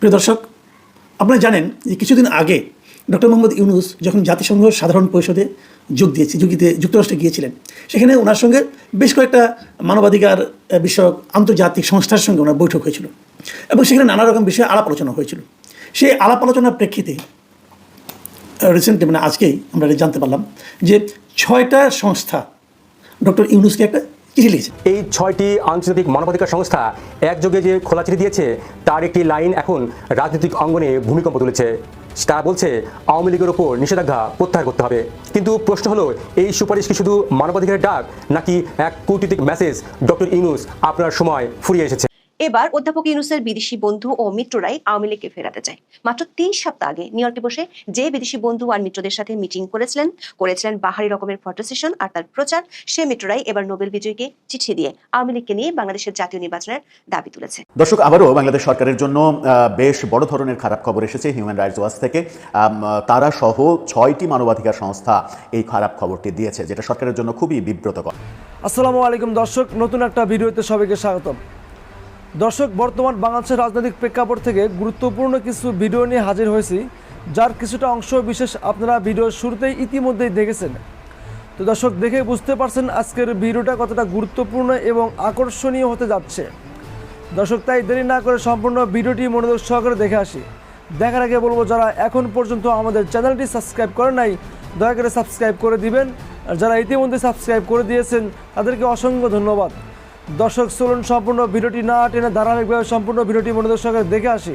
প্রিয় দর্শক, আপনারা জানেন যে কিছুদিন আগে ডক্টর মোহাম্মদ ইউনুস যখন জাতিসংঘ সাধারণ পরিষদে যোগ দিয়েছে, যোগিতে যুক্তরাষ্ট্রে গিয়েছিলেন, সেখানে ওনার সঙ্গে বেশ কয়েকটা মানবাধিকার বিষয়ক আন্তর্জাতিক সংস্থার সঙ্গে ওনার বৈঠক হয়েছিল এবং সেখানে নানা রকম বিষয়ে আলাপ আলোচনা হয়েছিল। সেই আলাপ আলোচনার প্রেক্ষিতে রিসেন্টলি মানে আজকেই আমরা জানতে পারলাম যে ছয়টা সংস্থা ডক্টর ইউনুসকে একটা এই ছয়টি আন্তর্জাতিক মানবাধিকার সংস্থা একযোগে যে খোলা চিঠি দিয়েছে, তার একটি লাইন এখন রাজনৈতিক অঙ্গনে ভূমিকম্প তুলেছে। তারা বলছে, আওয়ামী লীগের ওপর নিষেধাজ্ঞা প্রত্যাহার করতে হবে। কিন্তু প্রশ্ন হলো, এই সুপারিশ কি শুধু মানবাধিকারের ডাক, নাকি এক কূটনীতিক মেসেজ ডক্টর ইউনুস আপনার সময় ফুরিয়ে এসেছে? এবার অধ্যাপক ইউনুসের বিদেশি বন্ধু ও মিত্ররাই আওয়ামী লীগকে ফেরাতে চায়। মাত্র তিন সপ্তাহ আগে নিউ ইয়র্কে বসে যে বিদেশি বন্ধু আর মিত্রদের সাথে মিটিং করেছিলেন করেছিলেন বাহারি রকমের ফটো সেশন আর তার প্রচার সে মিত্ররাই এবার নোবেল বিজয়ীকে চিঠি দিয়ে আওয়ামী লীগকে নিয়ে বাংলাদেশের জাতীয় নির্বাচনের দাবি তুলেছে। দর্শক আবারও বাংলাদেশ সরকারের জন্য আহ, বেশ বড় ধরনের খারাপ খবর এসেছে হিউম্যান রাইটস ওয়াচ থেকে। তারা সহ ছয়টি মানবাধিকার সংস্থা এই খারাপ খবরটি দিয়েছে যেটা সরকারের জন্য খুবই বিব্রতকর। আসসালামু আলাইকুম দর্শক নতুন একটা ভিডিওতে সবাইকে স্বাগতম। দর্শক, বর্তমান বাংলাদেশের রাজনৈতিক প্রেক্ষাপট থেকে গুরুত্বপূর্ণ কিছু ভিডিও নিয়ে হাজির হয়েছি, যার কিছুটা অংশ বিশেষ আপনারা ভিডিওর শুরুতেই ইতিমধ্যেই দেখেছেন। তো দর্শক, দেখে বুঝতে পারছেন আজকের ভিডিওটা কতটা গুরুত্বপূর্ণ এবং আকর্ষণীয় হতে যাচ্ছে। দর্শক, তাই দেরি না করে সম্পূর্ণ ভিডিওটি মনোযোগ সহকারে দেখে আসি। দেখার আগে বলব, যারা এখন পর্যন্ত আমাদের চ্যানেলটি সাবস্ক্রাইব করে নাই, দয়া করে সাবস্ক্রাইব করে দিবেন। আর যারা ইতিমধ্যে সাবস্ক্রাইব করে দিয়েছেন, তাদেরকে অসংখ্য ধন্যবাদ। দর্শক, চলুন সম্পূর্ণ ভিডিওটি না টেনে ধারাবাহিকভাবে সম্পূর্ণ ভিডিওটি মনোযোগ সহকারে দেখে আসি।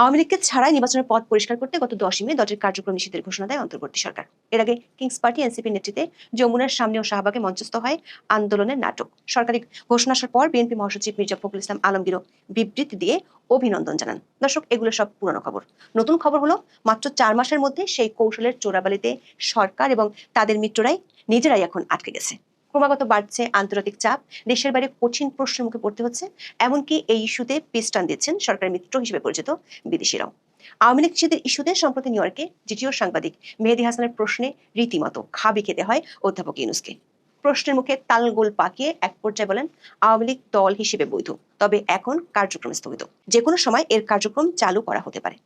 আওয়ামী লীগকে ছাড়াই নির্বাচনের পথ পরিষ্কার করতে গত দশই মে দলের কার্যক্রম নিষিদ্ধের ঘোষণা দেয় অন্তর্বর্তী সরকার। এর আগে কিংস পার্টি, এনসিপির নেতৃত্বে যমুনার সামনে ও শাহবাগে মঞ্চস্থ হয় আন্দোলনের নাটক। সরকারি ঘোষণা আসার পর বিএনপি মহাসচিব মির্জা ফখরুল ইসলাম আলমগীরও বিবৃতি দিয়ে অভিনন্দন জানান। দর্শক, এগুলো সব পুরনো খবর। নতুন খবর হলো, মাত্র চার মাসের মধ্যে সেই কৌশলের চোরাবালিতে সরকার এবং তাদের মিত্ররাই নিজেরাই এখন আটকে গেছে। ক্রমাগত বাড়ছে আন্তর্জাতিক চাপ। দেশের বাইরে কঠিন প্রশ্নের মুখে পড়তে হচ্ছে। এমনকি এই ইস্যুতে পিস্টান দিচ্ছেন সরকারের মিত্র হিসেবে পরিচিত বিদেশিরাও। আওয়ামী লীগ নিষেধের ইস্যুতে, সম্প্রতি নিউ ইয়র্কে জিটিও সাংবাদিক মেহেদি হাসানের প্রশ্নে রীতিমতো খাবি খেতে হয় অধ্যাপক ইউনুসকে। প্রশ্নের মুখে তালগোল পাকিয়ে এক পর্যায়ে বলেন, আওয়ামী লীগ দল হিসেবে বৈধ। তবে এখন কার্যক্রম স্থগিত। যে কোনো সময় এর কার্যক্রম চালু করা হতে পারে।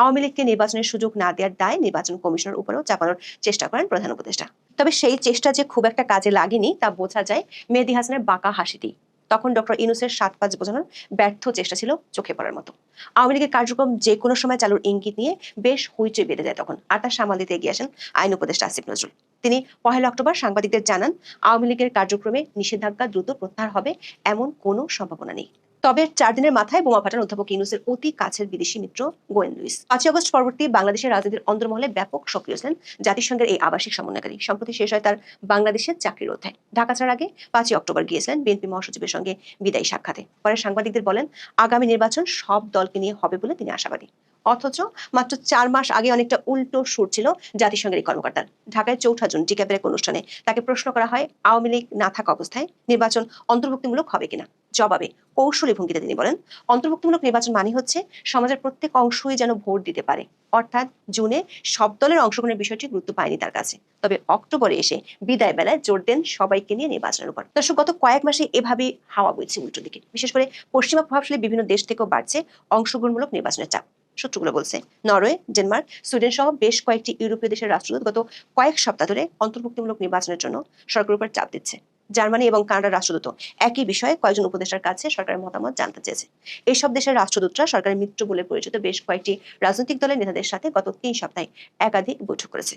আওয়ামী লীগকে নির্বাচনের সুযোগ না দেওয়ার দায় নির্বাচন কমিশনের উপরেও চাপানোর চেষ্টা করেন প্রধান উপদেষ্টা। তবে সেই চেষ্টা যে খুব একটা কাজে লাগেনি তা বোঝা যায় মেহেদি হাসানের বাঁকা হাসিতেই তখন ডক্টর ইনুসের সাত পাঁচ বোঝানোর ব্যর্থ চেষ্টা ছিল চোখে পড়ার মতো। আওয়ামী লীগের কার্যক্রম যে কোনো সময় চালুর ইঙ্গিত নিয়ে বেশ হইচই বেড়ে যায় তখন, আর তার সামাল দিতে এগিয়ে আসেন আইন উপদেষ্টা আসিফ নজরুল। তিনি পহেলা অক্টোবর সাংবাদিকদের জানান, আওয়ামী লীগের কার্যক্রমে নিষেধাজ্ঞা দ্রুত প্রত্যাহার হবে এমন কোনো সম্ভাবনা নেই। তবে চার দিনের মাথায় বোমা ফাটান অধ্যাপক ইউনুসের অতি কাছের বিদেশি মিত্র গোয়েন লুইস। পাঁচই অগস্ট পরবর্তী বাংলাদেশের রাজনীতির অন্তর্মহলে ব্যাপক সক্রিয় ছিলেন জাতিসংঘের এই আবাসিক সমন্বয়কারী। সম্প্রতি শেষ হয় তার বাংলাদেশের চাকরির অধ্যায়। ঢাকা ছাড়ার আগে পাঁচই অক্টোবর গিয়েছিলেন বিএনপি মহাসচিবের সঙ্গে বিদায়ী সাক্ষাতে। পরে সাংবাদিকদের বলেন, আগামী নির্বাচন সব দলকে নিয়ে হবে বলে তিনি আশাবাদী। অথচ মাত্র চার মাস আগে অনেকটা উল্টো সুর ছিল জাতিসংঘের এই কর্মকর্তার ঢাকায় চৌঠা জুন টিক্যাবের এক অনুষ্ঠানে তাকে প্রশ্ন করা হয়, আওয়ামী লীগ না থাকা অবস্থায় নির্বাচন অন্তর্ভুক্তিমূলক হবে কিনা? জবাবে কৌশলী ভঙ্গিতে তিনি বলেন, অন্তর্ভুক্তিমূলক নির্বাচন মানে হচ্ছে সমাজের প্রত্যেক অংশই যেন ভোট দিতে পারে। অর্থাৎ জুনে সব দলের অংশগ্রহণের বিষয়টি গুরুত্ব পায়নি তার কাছে। তবে অক্টোবরে এসে বিদায় বেলায় জোর দেন সবাইকে নিয়ে নির্বাচনের উপর। দর্শক, গত কয়েক মাসে এভাবে হাওয়া বইছে উল্টো দিকে। বিশেষ করে পশ্চিমা প্রভাবশালী বিভিন্ন দেশ থেকেও বাড়ছে অংশগ্রহণমূলক নির্বাচনের চাপ। সূত্রগুলো বলছে। নরওয়ে, ডেনমার্ক, সুইডেন সহ বেশ কয়েকটি ইউরোপীয় দেশের রাষ্ট্রদূত গত কয়েক সপ্তাহ ধরে অন্তর্ভুক্তিমূলক নির্বাচনের জন্য সরকারের উপর চাপ দিচ্ছে। জার্মানি এবং কানাডার রাষ্ট্রদূত একই বিষয়ে কয়েকজন উপদেষ্টার কাছে সরকারের মতামত জানতে চেয়েছে। এইসব দেশের রাষ্ট্রদূতরা সরকারের মিত্র বলে পরিচিত বেশ কয়েকটি রাজনৈতিক দলের নেতাদের সাথে গত তিন সপ্তাহে একাধিক বৈঠক করেছে।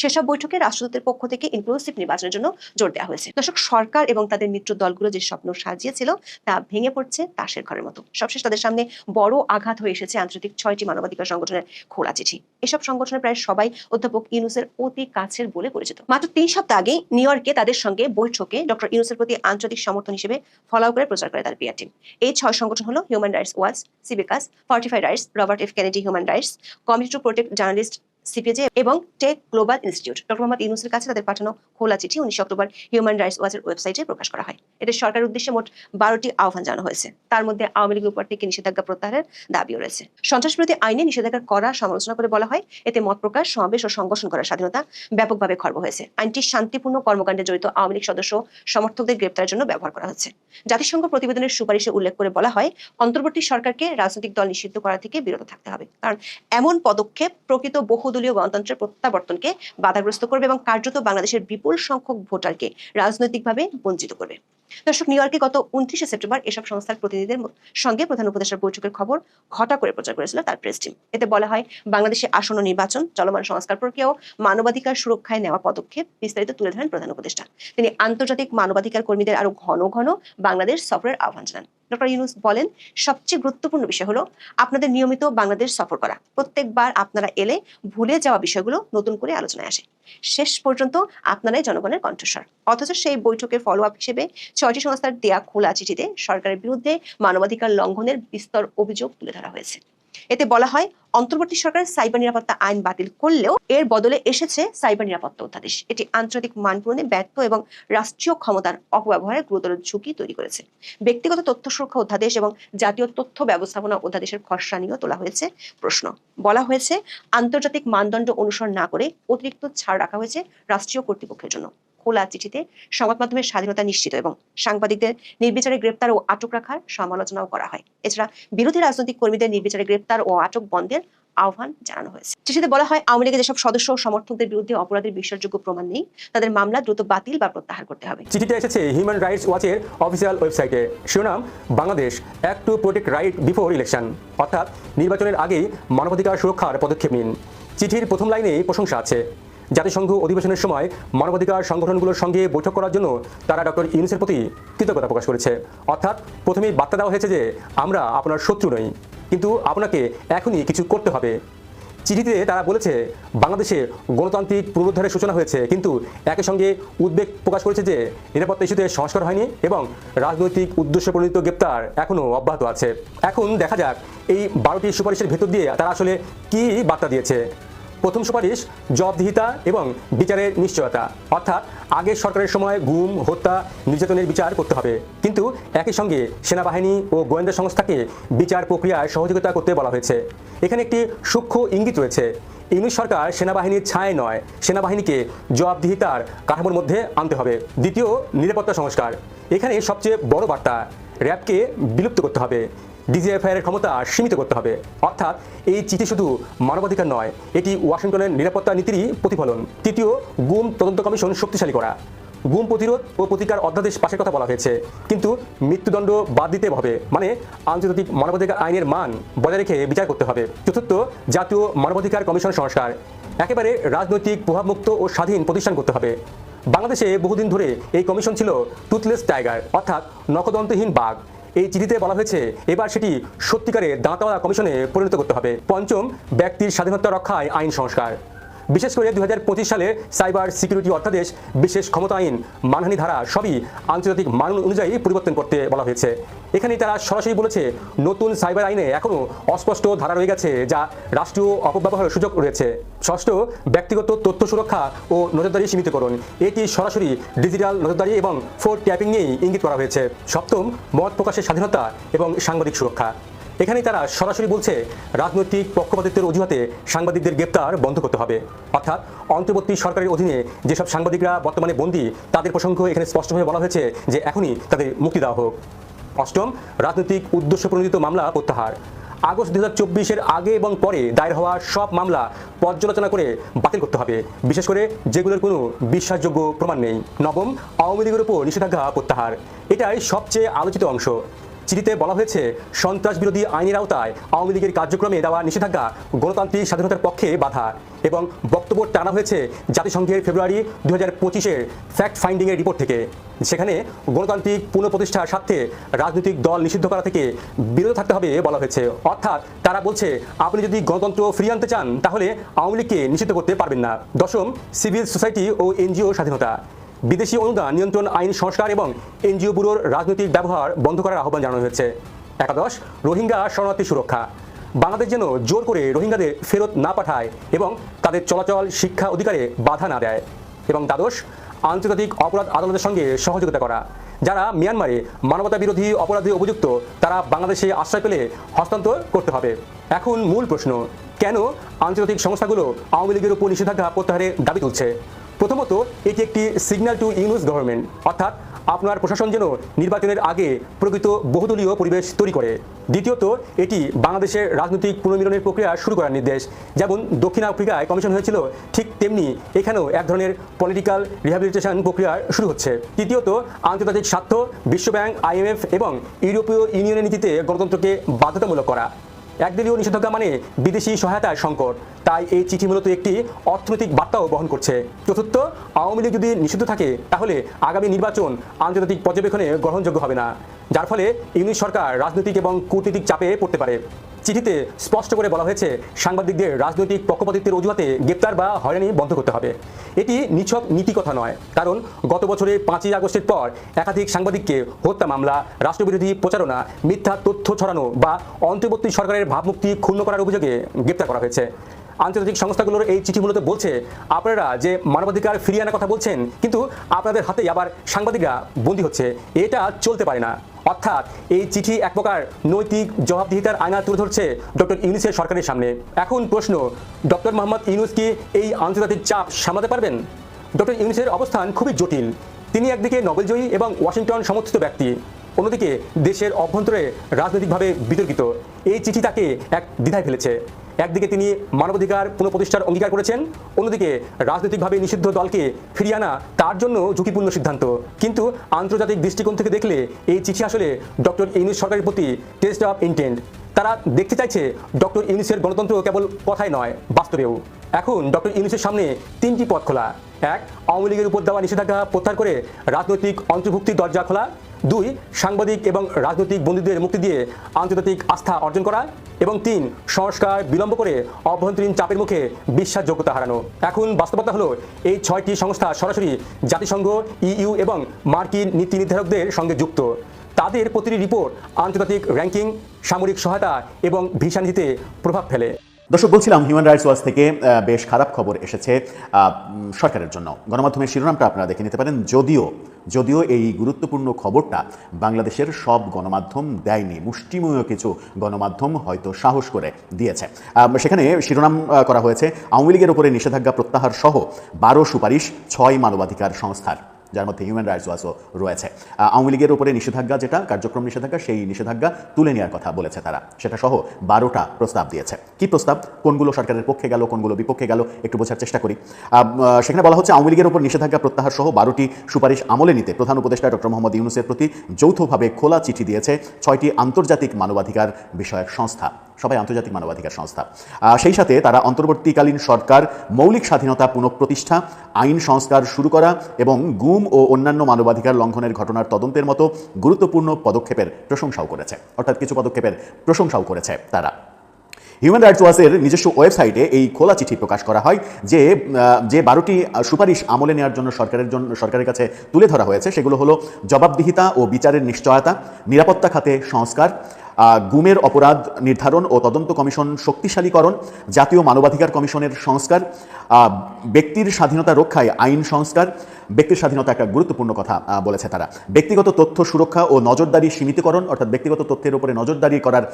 সেসব বৈঠকে রাষ্ট্রদূতের পক্ষ থেকে ইনক্লুসিভ নির্বাচনের জন্য জোর দেওয়া হয়েছে। দর্শক, সরকার এবং তাদের মিত্র দলগুলো যে স্বপ্ন সাজিয়েছিল, তা ভেঙে পড়ছে তাসের ঘরের মতো। সবশেষ তাদের সামনে বড় আঘাত হয়ে এসেছে আন্তর্জাতিক ছয়টি মানবাধিকার সংগঠনের খোলা চিঠি। এসব সংগঠনের প্রায় সবাই অধ্যাপক ইউনুসের অতি কাছের বলে পরিচিত। মাত্র তিন সপ্তাহ আগে নিউ ইয়র্কে তাদের সঙ্গে বৈঠকে ডক্টর ইউনুসের প্রতি আন্তর্জাতিক সমর্থন হিসেবে ফলাও করে প্রচার করে তার পিয়ার টিম। এই ছয় সংগঠন হলো Human Rights Watch সিবিকাস Fortify Rights Robert F Kennedy Human Rights Committee to Protect Journalist CPJ এবং Tech Global Institute. Doctor Muhammad ইউনুসের কাছে তাদের পাঠানো খোলা চিঠি উনিশে অক্টোবর হিউম্যান রাইটস ওয়াচের ওয়েবসাইটে প্রকাশ করা হয়। এতে সরকারের উদ্দেশ্যে মোট বারোটি আহ্বান জানানো হয়েছে। তার মধ্যে আওয়ামী লীগের উপর থেকে নিষেধাজ্ঞা প্রত্যাহারের দাবিও রয়েছে। সন্ত্রাসবিরোধী আইনে নিষেধাজ্ঞা করা সমালোচনা করে বলা হয়, এতে মত প্রকাশ, সমাবেশ ও সংগঠন করার স্বাধীনতা ব্যাপকভাবে খর্ব হয়েছে। আইনটি শান্তিপূর্ণ কর্মকাণ্ডে জড়িত আওয়ামী লীগ সদস্য সমর্থকদের গ্রেপ্তারের জন্য ব্যবহার করা হচ্ছে। জাতিসংঘ প্রতিবেদনের সুপারিশে উল্লেখ করে বলা হয়, অন্তর্বর্তী সরকারকে রাজনৈতিক দল নিষিদ্ধ করা থেকে বিরত থাকতে হবে। কারণ এমন পদক্ষেপ প্রকৃত বহুদলীয় গণতন্ত্রের প্রত্যাবর্তনকে বাধাগ্রস্ত করবে এবং কার্যত বাংলাদেশের বিপুল সংখ্যক ভোটারকে রাজনৈতিকভাবে বঞ্চিত করবে। দর্শক, নিউ গত উনত্রিশে সেপ্টেম্বর এসব সংস্থার প্রতিনিধিদের সঙ্গে প্রধান উপদেষ্টার বৈঠকের খবর ঘটা করে প্রচার করেছিল তার প্রেস টিম। এতে বলা হয়, বাংলাদেশে আসন্ন নির্বাচন, চলমান সংস্কার প্রক্রিয়া মানবাধিকার সুরক্ষায় নেওয়া পদক্ষেপ বিস্তারিত তুলে ধরেন প্রধান উপদেষ্টা। তিনি আন্তর্জাতিক মানবাধিকার কর্মীদের আরও ঘন ঘন বাংলাদেশ সফরের আহ্বান জানান। ডক্টর ইউনুস বলেন, সবচেয়ে গুরুত্বপূর্ণ বিষয় হলো আপনাদের নিয়মিত বাংলাদেশ সফর করা। প্রত্যেকবার আপনারা এলে ভুলে যাওয়া বিষয়গুলো নতুন করে আলোচনায় আসে। শেষ পর্যন্ত আপনারাই জনগণের কণ্ঠস্বর। অথচ সেই বৈঠকের ফলো আপ হিসেবে ছয়টি সংস্থার দেয়া খোলা চিঠিতে সরকারের বিরুদ্ধে মানবাধিকার লঙ্ঘনের বিস্তর অভিযোগ তুলে ধরা হয়েছে। এতে বলা হয়, অন্তর্বর্তী সরকার সাইবার নিরাপত্তা আইন বাতিল করলেও এর বদলে এসেছে সাইবার নিরাপত্তা অধ্যাদেশ। এটি আন্তর্জাতিক মান পূরণে ব্যর্থ এবং রাষ্ট্রীয় ক্ষমতার অপব্যবহারের গুরুতর ঝুঁকি তৈরি করেছে। ব্যক্তিগত তথ্য সুরক্ষা অধ্যাদেশ এবং জাতীয় তথ্য ব্যবস্থাপনা অধ্যাদেশের খসড়া নিয়েও তোলা হয়েছে প্রশ্ন। বলা হয়েছে, আন্তর্জাতিক মানদণ্ড অনুসরণ না করে অতিরিক্ত ছাড় রাখা হয়েছে রাষ্ট্রীয় কর্তৃপক্ষের জন্য। খোলা চিঠিতে সংবাদ মাধ্যমের স্বাধীনতা নিশ্চিত এবং সাংবাদিকদের নির্বিচারে গ্রেপ্তার ও আটক রাখার সমালোচনাও করা হয়। এছাড়া বিরোধী রাজনৈতিক কর্মীদের নির্বিচারে গ্রেপ্তার ও আটক বন্ধের আহ্বান জানানো হয়েছে। চিঠিতে বলা হয়, আওয়ামী লীগের যেসব সদস্য ও সমর্থকদের বিরুদ্ধে অপরাধের বিশ্বাসযোগ্য প্রমাণ নেই, তাদের মামলা দ্রুত বাতিল বা প্রত্যাহার করতে হবে। চিঠিটা এসেছে হিউম্যান রাইটস ওয়াচের অফিসিয়াল ওয়েবসাইটে শিরোনাম, Bangladesh act to protect right before election অর্থাৎ নির্বাচনের আগেই মানবাধিকার সুরক্ষার পদক্ষেপ নিন। চিঠির প্রথম লাইনে প্রশংসা আছে। জাতিসংঘ অধিবেশনের সময় মানবাধিকার সংগঠনগুলোর সঙ্গে বৈঠক করার জন্য তারা ডক্টর ইউনুসের প্রতি কৃতজ্ঞতা প্রকাশ করেছে। অর্থাৎ প্রথমেই বার্তা দেওয়া হয়েছে যে, আমরা আপনার শত্রু নই, কিন্তু আপনাকে এখনই কিছু করতে হবে। চিঠিতে তারা বলেছে, বাংলাদেশে গণতান্ত্রিক পুনরুদ্ধারের সূচনা হয়েছে, কিন্তু একই সঙ্গে উদ্বেগ প্রকাশ করেছে যে, নিরাপত্তা ইস্যুতে সংস্কার হয়নি এবং রাজনৈতিক উদ্দেশ্য প্রণীত গ্রেপ্তার এখনও অব্যাহত আছে। এখন দেখা যাক, এই বারোটি সুপারিশের ভেতর দিয়ে তারা আসলে কি বার্তা দিয়েছে। প্রথম সুপারিশ জবাবদিহিতা এবং বিচারের নিশ্চয়তা। অর্থাৎ আগের সরকারের সময় গুম, হত্যা, নির্যাতনের বিচার করতে হবে। কিন্তু একই সঙ্গে সেনাবাহিনী ও গোয়েন্দা সংস্থাকে বিচার প্রক্রিয়ায় সহযোগিতা করতে বলা হয়েছে। এখানে একটি সূক্ষ্ম ইঙ্গিত রয়েছে। ইংলিশ সরকার সেনাবাহিনীর ছায় নয়। সেনাবাহিনীকে জবাবদিহিতার কাঠামোর মধ্যে আনতে হবে। দ্বিতীয়, নিরাপত্তা সংস্কার। এখানে সবচেয়ে বড় বার্তা, র্যাবকে বিলুপ্ত করতে হবে। ডিজিএফআইয়ের ক্ষমতা সীমিত করতে হবে। অর্থাৎ এই চিঠি শুধু মানবাধিকার নয়, এটি ওয়াশিংটনের নিরাপত্তা নীতিরই প্রতিফলন। তৃতীয়, গুম তদন্ত কমিশন শক্তিশালী করা। গুম প্রতিরোধ ও প্রতিকার অধ্যাদেশ পাশের কথা বলা হয়েছে। কিন্তু মৃত্যুদণ্ড বাদ দিতে হবে মানে আন্তর্জাতিক মানবাধিকার আইনের মান বজায় রেখে বিচার করতে হবে। চতুর্থ, জাতীয় মানবাধিকার কমিশন সংস্কার। একেবারে রাজনৈতিক প্রভাবমুক্ত ও স্বাধীন প্রতিষ্ঠান করতে হবে। বাংলাদেশে বহুদিন ধরে এই কমিশন ছিল টুথলেস টাইগার অর্থাৎ নকদন্তহীন বাঘ। এই চিঠিতে বলা হয়েছে, এবার সেটি সত্যিকারের দাঁতওয়ালা কমিশনে পরিণত করতে হবে। পঞ্চম, ব্যক্তির স্বাধীনতা রক্ষায় আইন সংস্কার। বিশেষ করে দু হাজার পঁচিশ সালে সাইবার সিকিউরিটি অধ্যাদেশ, বিশেষ ক্ষমতা আইন, মানহানি ধারা সবই আন্তর্জাতিক মান অনুযায়ী পরিবর্তন করতে বলা হয়েছে। এখানে তারা সরাসরি বলেছে, নতুন সাইবার আইনে এখনও অস্পষ্ট ধারা রয়ে গেছে যা রাষ্ট্রীয় অপব্যবহারের সুযোগ রয়েছে। ষষ্ঠ, ব্যক্তিগত তথ্য সুরক্ষা ও নজরদারি সীমিতকরণ। এটি সরাসরি ডিজিটাল নজরদারি এবং ফোর ট্যাপিং নিয়েই ইঙ্গিত করা হয়েছে। সপ্তম, মত প্রকাশের স্বাধীনতা এবং সাংবাদিক সুরক্ষা। এখানে তারা সরাসরি বলছে, রাজনৈতিক পক্ষপাতিত্বের অজুহাতে সাংবাদিকদের গ্রেপ্তার বন্ধ করতে হবে। অর্থাৎ অন্তর্বর্তী সরকারের অধীনে যেসব সাংবাদিকরা বর্তমানে বন্দী, তাদের প্রসঙ্গ এখানে স্পষ্টভাবে বলা হয়েছে যে এখনই তাদের মুক্তি দেওয়া হোক। অষ্টম, রাজনৈতিক উদ্দেশ্য প্রণোদিত মামলা প্রত্যাহার। আগস্ট দু হাজার আগে এবং পরে দায়ের হওয়া সব মামলা পর্যালোচনা করে বাতিল করতে হবে। বিশেষ করে যেগুলোর কোনো বিশ্বাসযোগ্য প্রমাণ নেই। নবম, আওয়ামী লীগের উপর নিষেধাজ্ঞা প্রত্যাহার। এটাই সবচেয়ে আলোচিত অংশ। চিঠিতে বলা হয়েছে সন্ত্রাস বিরোধী আইনের আওতায় আওয়ামী লীগের কার্যক্রমে দেওয়া নিষেধাজ্ঞা গণতান্ত্রিক স্বাধীনতার পক্ষে বাধা এবং বক্তব্য টানা হয়েছে জাতিসংঘের ফেব্রুয়ারি দু হাজার পঁচিশের ফ্যাক্ট ফাইন্ডিংয়ের রিপোর্ট থেকে। সেখানে গণতান্ত্রিক পুনঃপ্রতিষ্ঠার স্বার্থে রাজনৈতিক দল নিষিদ্ধ করা থেকে বিরত থাকতে হবে বলা হয়েছে। অর্থাৎ তারা বলছে, আপনি যদি গণতন্ত্র ফিরিয়ে আনতে চান, তাহলে আওয়ামী লীগকে নিষিদ্ধ করতে পারবেন না। দশম, সিভিল সোসাইটি ও এনজিও স্বাধীনতা। বিদেশি অনুদান, নিয়ন্ত্রণ আইন, সংস্কার এবং এনজিও ব্যুরোর রাজনৈতিক ব্যবহার বন্ধ করার আহ্বান জানানো হয়েছে। একাদশ, রোহিঙ্গা শরণার্থী সুরক্ষা। বাংলাদেশ যেন জোর করে রোহিঙ্গাদের ফেরত না পাঠায় এবং তাদের চলাচল শিক্ষা অধিকারে বাধা না দেয়। এবং দ্বাদশ, আন্তর্জাতিক অপরাধ আদালতের সঙ্গে সহযোগিতা করা। যারা মিয়ানমারে মানবতা বিরোধী অপরাধী অভিযুক্ত, তারা বাংলাদেশে আশ্রয় পেলে হস্তান্তর করতে হবে। এখন মূল প্রশ্ন, কেন আন্তর্জাতিক সংস্থাগুলো আওয়ামী লীগের উপর নিষেধাজ্ঞা প্রত্যাহারের দাবি তুলছে? প্রথমত, এটি একটি সিগন্যাল টু ইউনুস গভর্নমেন্ট অর্থাৎ আপনার প্রশাসন যেন নির্বাচনের আগে প্রকৃত বহুদলীয় পরিবেশ তৈরি করে। দ্বিতীয়ত, এটি বাংলাদেশের রাজনৈতিক পুনর্মিলনের প্রক্রিয়া শুরু করার নির্দেশ। যেমন দক্ষিণ আফ্রিকায় কমিশন হয়েছিল, ঠিক তেমনি এখানেও এক ধরনের পলিটিক্যাল রিহ্যাবিলিটেশন প্রক্রিয়া শুরু হচ্ছে। তৃতীয়ত, আন্তর্জাতিক স্বার্থ বিশ্বব্যাংক আইএমএফ এবং ইউরোপীয় ইউনিয়নের নীতিতে গণতন্ত্রকে বাধ্যতামূলক করা। একদলীয় নিষেধাজ্ঞা মানে বিদেশি সহায়তার সংকট। তাই এই চিঠি মূলত একটি অর্থনৈতিক বার্তাও বহন করছে। চতুর্থ, আওয়ামী লীগ যদি নিষিদ্ধ থাকে, তাহলে আগামী নির্বাচন আন্তর্জাতিক পর্যবেক্ষণে গ্রহণযোগ্য হবে না। যার ফলে ইউনিট সরকার রাজনৈতিক এবং কূটনৈতিক চাপে পড়তে পারে। চিঠিতে স্পষ্ট করে বলা হয়েছে, সাংবাদিকদের রাজনৈতিক পক্ষপাতিত্বের অজুহাতে গ্রেপ্তার বা হয়রানি বন্ধ করতে হবে। এটি নিছক নীতি কথা নয়, কারণ গত বছরে পাঁচই আগস্টের পর একাধিক সাংবাদিককে হত্যা মামলা, রাষ্ট্রবিরোধী প্রচারণা, মিথ্যা তথ্য ছড়ানো বা অন্তর্বর্তী সরকারের ভাবমুক্তি ক্ষুণ্ণ করার অভিযোগে গ্রেপ্তার করা হয়েছে। আন্তর্জাতিক সংস্থাগুলোর এই চিঠি মূলত বলছে আপনারা যে মানবাধিকার ফিরিয়ে আনার কথা বলছেন, কিন্তু আপনাদের হাতেই আবার সাংবাদিকরা বন্দী হচ্ছে। এটা চলতে পারে না। অর্থাৎ এই চিঠি এক প্রকার নৈতিক জবাবদিহিতার আয়না তুলে ধরছে ডক্টর ইউনুসের সরকারের সামনে। এখন প্রশ্ন, ডক্টর মোহাম্মদ ইউনুস কি এই আন্তর্জাতিক চাপ সামলাতে পারবেন? ডক্টর ইউনুসের অবস্থান খুবই জটিল। তিনি একদিকে নোবেলজয়ী এবং ওয়াশিংটন সমর্থিত ব্যক্তি, অন্যদিকে দেশের অভ্যন্তরে রাজনৈতিকভাবে বিতর্কিত। এই চিঠি তাকে এক দ্বিধায় ফেলেছে। একদিকে তিনি মানবাধিকার পুনঃপ্রতিষ্ঠার অঙ্গীকার করেছেন, অন্যদিকে রাজনৈতিকভাবে নিষিদ্ধ দলকে ফিরিয়ে আনা তার জন্য ঝুঁকিপূর্ণ সিদ্ধান্ত। কিন্তু আন্তর্জাতিক দৃষ্টিকোণ থেকে দেখলে এই চিঠি আসলে ডক্টর ইউনুস সরকারের প্রতি টেস্ট অফ ইন্টেন্ট। তারা দেখতে চাইছে ডক্টর ইউনুসের গণতন্ত্র কেবল কথাই নয়, বাস্তবেও। এখন ডক্টর ইউনুসের সামনে তিনটি পথ খোলা। এক, আওয়ামী লীগের উপর দেওয়া নিষেধাজ্ঞা প্রত্যাহার করে রাজনৈতিক অন্তর্ভুক্তির দরজা খোলা। দুই, সাংবাদিক এবং রাজনৈতিক বন্দীদের মুক্তি দিয়ে আন্তর্জাতিক আস্থা অর্জন করা। এবং তিন, সংস্কার বিলম্ব করে অভ্যন্তরীণ চাপের মুখে বিশ্বাসযোগ্যতা হারানো। এখন বাস্তবতা হলো, এই ছয়টি সংস্থা সরাসরি জাতিসংঘ, ইইউ এবং মার্কিন নীতি নির্ধারকদের সঙ্গে যুক্ত। তাদের প্রতিটি রিপোর্ট আন্তর্জাতিক র্যাঙ্কিং, সামরিক সহায়তা এবং ভিসা নীতিতে প্রভাব ফেলে। দর্শক, বলছিলাম হিউম্যান রাইটস ওয়াচ থেকে বেশ খারাপ খবর এসেছে সরকারের জন্য। গণমাধ্যমের শিরোনামটা আপনারা দেখে নিতে পারেন, যদিও যদিও এই গুরুত্বপূর্ণ খবরটা বাংলাদেশের সব গণমাধ্যম দেয়নি, মুষ্টিময় কিছু গণমাধ্যম হয়তো সাহস করে দিয়েছে। সেখানে শিরোনাম করা হয়েছে, আওয়ামী লীগের উপরে নিষেধাজ্ঞা প্রত্যাহার সহ বারো সুপারিশ, ছয় মানবাধিকার সংস্থার। যার মধ্যে হিউম্যান রাইটস ওয়াচও রয়েছে। আওয়ামী লীগের উপরে নিষেধাজ্ঞা যেটা, কার্যক্রম নিষেধাজ্ঞা, সেই নিষেধাজ্ঞা তুলে নেওয়ার কথা বলেছে তারা। সেটা সহ বারোটা প্রস্তাব দিয়েছে। কি প্রস্তাব? কোনগুলো সরকারের পক্ষে গেল, কোনগুলো বিপক্ষে গেল, একটু বোঝার চেষ্টা করি। সেখানে বলা হচ্ছে, আওয়ামী লীগের উপর নিষেধাজ্ঞা প্রত্যাহার সহ বারোটি সুপারিশ আমলে নিতে প্রধান উপদেষ্টা ডক্টর মোহাম্মদ ইউনুসের প্রতি যৌথভাবে খোলা চিঠি দিয়েছে ছয়টি আন্তর্জাতিক মানবাধিকার বিষয়ক সংস্থা। সবাই আন্তর্জাতিক মানবাধিকার সংস্থা। সেই সাথে তারা অন্তর্বর্তীকালীন সরকার, মৌলিক স্বাধীনতা পুনঃপ্রতিষ্ঠা, আইন সংস্কার শুরু করা এবং গুম ও অন্যান্য মানবাধিকার লঙ্ঘনের ঘটনার তদন্তের মতো গুরুত্বপূর্ণ পদক্ষেপের প্রশংসাও করেছে। অর্থাৎ কিছু পদক্ষেপের প্রশংসাও করেছে তারা। হিউম্যান রাইটস ওয়াচের নিজস্ব ওয়েবসাইটে এই খোলা চিঠি প্রকাশ করা হয় যে যে বারোটি সুপারিশ আমলে নেওয়ার জন্য সরকারের জন্য সরকারের কাছে তুলে ধরা হয়েছে। সেগুলো হলো জবাবদিহিতা ও বিচারের নিশ্চয়তা, নিরাপত্তা খাতে সংস্কার গুমের অপরাধ নির্ধারণ ও তদন্ত কমিশন শক্তিশালীকরণ, জাতীয় মানবাধিকার কমিশনের সংস্কার ব্যক্তির স্বাধীনতা রক্ষায় আইন সংস্কার ব্যক্তির স্বাধীনতা একটা গুরুত্বপূর্ণ কথা বলেছে তারা। ব্যক্তিগত তথ্য সুরক্ষা ও নজরদারি সীমিতকরণ, অর্থাৎ ব্যক্তিগত তথ্যের উপরে নজরদারি করার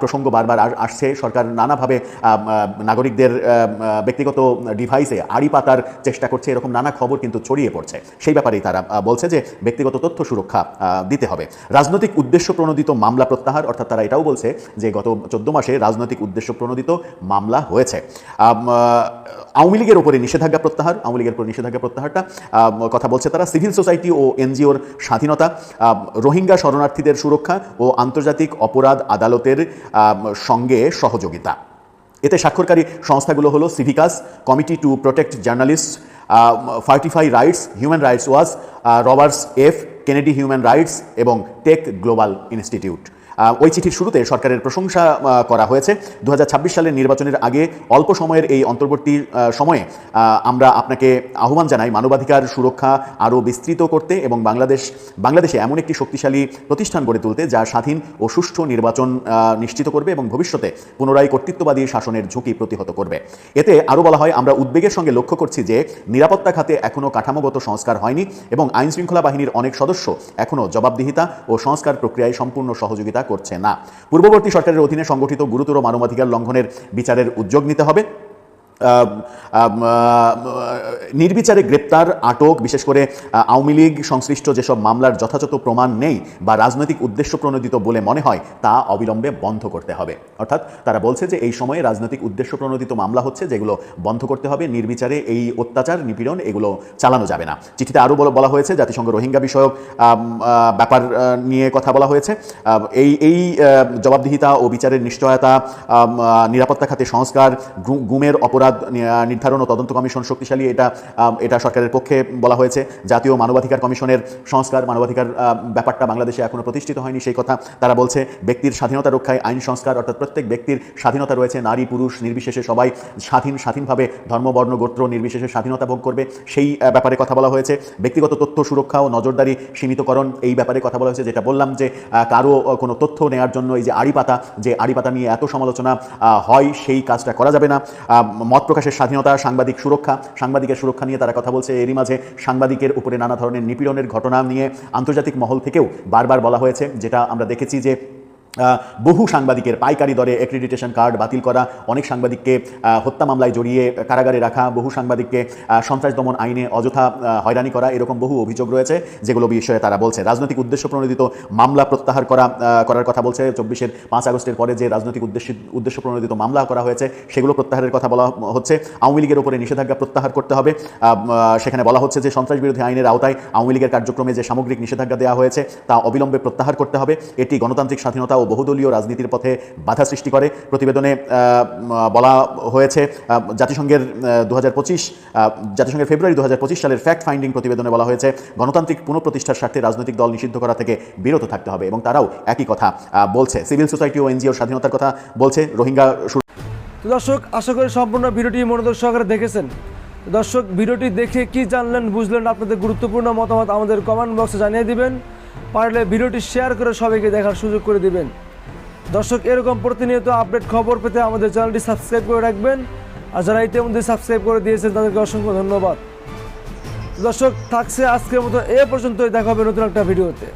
প্রসঙ্গ বারবার আসছে। সরকার নানাভাবে নাগরিকদের ব্যক্তিগত ডিভাইসে আড়ি পাতার চেষ্টা করছে। এরকম নানা খবর কিন্তু ছড়িয়ে পড়ছে। সেই ব্যাপারেই তারা বলছে যে ব্যক্তিগত তথ্য সুরক্ষা দিতে হবে। রাজনৈতিক উদ্দেশ্য প্রণোদিত মামলা প্রত্যাহার, অর্থাৎ তারা এটাও বলছে যে গত চোদ্দ মাসে রাজনৈতিক উদ্দেশ্য প্রণোদিত মামলা হয়েছে। আওয়ামী লীগের উপরে নিষেধাজ্ঞা প্রত্যাহার, আওয়ামী লীগের উপরে নিষেধাজ্ঞা প্রত্যাহারটা কথা বলছে তারা, সিভিল সোসাইটি ও এনজিওর স্বাধীনতা রোহিঙ্গা শরণার্থীদের সুরক্ষা ও আন্তর্জাতিক অপরাধ আদালতের সঙ্গে সহযোগিতা। এতে স্বাক্ষরকারী সংস্থাগুলো হলো সিভিকাস Committee to Protect Journalist Fortify Rights Human Rights Watch Roberts F Kennedy Human Rights এবং টেক গ্লোবাল ইনস্টিটিউট ওই চিঠির শুরুতে সরকারের প্রশংসা করা হয়েছে। দু হাজার ছাব্বিশ সালের নির্বাচনের আগে অল্প সময়ের এই অন্তর্বর্তী সময়ে আমরা আপনাকে আহ্বান জানাই মানবাধিকার সুরক্ষা আরও বিস্তৃত করতে এবং বাংলাদেশ, বাংলাদেশে এমন একটি শক্তিশালী প্রতিষ্ঠান গড়ে তুলতে যা স্বাধীন ও সুষ্ঠু নির্বাচন নিশ্চিত করবে এবং ভবিষ্যতে পুনরায় কর্তৃত্ববাদী শাসনের ঝুঁকি প্রতিহত করবে। এতে আরও বলা হয়, আমরা উদ্বেগের সঙ্গে লক্ষ্য করছি যে নিরাপত্তা খাতে এখনও কাঠামোগত সংস্কার হয়নি এবং আইন শৃঙ্খলা বাহিনীর অনেক সদস্য এখনও জবাবদিহিতা ও সংস্কার প্রক্রিয়ায় সম্পূর্ণ সহযোগিতা করছে না। পূর্ববর্তী সরকারের অধীনে সংগঠিত গুরুতর মানবাধিকার লঙ্ঘনের বিচারের উদ্যোগ নিতে হবে। নির্বিচারে গ্রেপ্তার, আটক, বিশেষ করে আওয়ামী লীগ সংশ্লিষ্ট যেসব মামলার যথাযথ প্রমাণ নেই বা রাজনৈতিক উদ্দেশ্য প্রণোদিত বলে মনে হয়, তা অবিলম্বে বন্ধ করতে হবে। অর্থাৎ তারা বলছে যে এই সময়ে রাজনৈতিক উদ্দেশ্য প্রণোদিত মামলা হচ্ছে যেগুলো বন্ধ করতে হবে, নির্বিচারে এই অত্যাচার, নিপীড়ন এগুলো চালানো যাবে না। চিঠিতে আরও বলা হয়েছে, জাতিসংঘ রোহিঙ্গা বিষয়ক ব্যাপার নিয়ে কথা বলা হয়েছে। এই এই জবাবদিহিতা ও বিচারের নিশ্চয়তা নিরাপত্তা খাতে সংস্কার গুমের অপরাধ আহ, নির্ধারণ ও তদন্ত কমিশন শক্তিশালী এটা এটা সরকারের পক্ষে বলা হয়েছে। জাতীয় মানবাধিকার কমিশনের সংস্কার মানবাধিকার ব্যাপারটা বাংলাদেশে এখনও প্রতিষ্ঠিত হয়নি সেই কথা তারা বলছে। ব্যক্তির স্বাধীনতা রক্ষায় আইন সংস্কার অর্থাৎ প্রত্যেক ব্যক্তির স্বাধীনতা রয়েছে। নারী পুরুষ নির্বিশেষে সবাই স্বাধীন স্বাধীনভাবে ধর্ম বর্ণ গোত্র নির্বিশেষে স্বাধীনতা ভোগ করবে সেই ব্যাপারে কথা বলা হয়েছে। ব্যক্তিগত তথ্য সুরক্ষা ও নজরদারি সীমিতকরণ এই ব্যাপারে কথা বলা হয়েছে। যেটা বললাম যে কারও কোনো তথ্য নেওয়ার জন্য এই যে আড়িপাতা যে আড়িপাতা নিয়ে এত সমালোচনা হয় সেই কাজটা করা যাবে না। মত প্রকাশের স্বাধীনতা, সাংবাদিক সুরক্ষা, সাংবাদিকের সুরক্ষা নিয়ে তারা কথা বলছে। এরই মাঝে সাংবাদিকের উপরে নানা ধরনের নিপীড়নের ঘটনা নিয়ে আন্তর্জাতিক মহল থেকেও বারবার বলা হয়েছে, যেটা আমরা দেখেছি যে বহু সাংবাদিকের পাইকারি দরে অ্যাক্রিডিটেশন কার্ড বাতিল করা, অনেক সাংবাদিককে হত্যা মামলায় জড়িয়ে কারাগারে রাখা, বহু সাংবাদিককে সন্ত্রাস দমন আইনে অযথা হয়রানি করা, এরকম বহু অভিযোগ রয়েছে, যেগুলো বিষয়ে তারা বলছে। রাজনৈতিক উদ্দেশ্য প্রণোদিত মামলা প্রত্যাহার করা করার কথা বলছে। চব্বিশের পাঁচ আগস্টের পরে যে রাজনৈতিক উদ্দেশ্য উদ্দেশ্য প্রণোদিত মামলা করা হয়েছে, সেগুলো প্রত্যাহারের কথা বলা হচ্ছে। আওয়ামী লীগের উপরে নিষেধাজ্ঞা প্রত্যাহার করতে হবে। সেখানে বলা হচ্ছে যে সন্ত্রাস বিরোধী আইনের আওতায় আওয়ামী লীগের কার্যক্রমে যে সামগ্রিক নিষেধাজ্ঞা দেওয়া হয়েছে, তা অবিলম্বে প্রত্যাহার করতে হবে। এটি গণতান্ত্রিক স্বাধীনতা ও বহুদলীয় রাজনীতির পথে বাধা সৃষ্টি করে। প্রতিবেদনে বলা হয়েছে জাতিসংঘের দু হাজার পঁচিশ জাতিসংঘের ফেব্রুয়ারি দু হাজার পঁচিশ সালের ফ্যাক্ট ফাইন্ডিং প্রতিবেদনে বলা হয়েছে, গণতান্ত্রিক পুনঃপ্রতিষ্ঠার স্বার্থে রাজনৈতিক দল নিষিদ্ধ করা থেকে বিরত থাকতে হবে এবং তারাও একই কথা বলছে। সিভিল সোসাইটি ও এনজিওর স্বাধীনতার কথা বলছে রোহিঙ্গা দর্শক, আশা করি সম্পূর্ণ ভিডিওটি মনোযোগ দেখেছেন। দর্শক, ভিডিওটি দেখে কি জানলেন, বুঝলেন, আপনাদের গুরুত্বপূর্ণ মতামত আমাদের কমেন্ট বক্সে জানিয়ে দিবেন। পারলে ভিডিওটি শেয়ার করে সবাইকে দেখার সুযোগ করে দিবেন। দর্শক, এরকম প্রতিনিয়ত আপডেট খবর পেতে আমাদের চ্যানেলটি সাবস্ক্রাইব করে রাখবেন। আর যারা ইতিমধ্যে সাবস্ক্রাইব করে দিয়েছেন, তাদেরকে অসংখ্য ধন্যবাদ। দর্শক, থাকছে আজকের মতো এ পর্যন্তই। দেখা হবে নতুন একটা ভিডিওতে।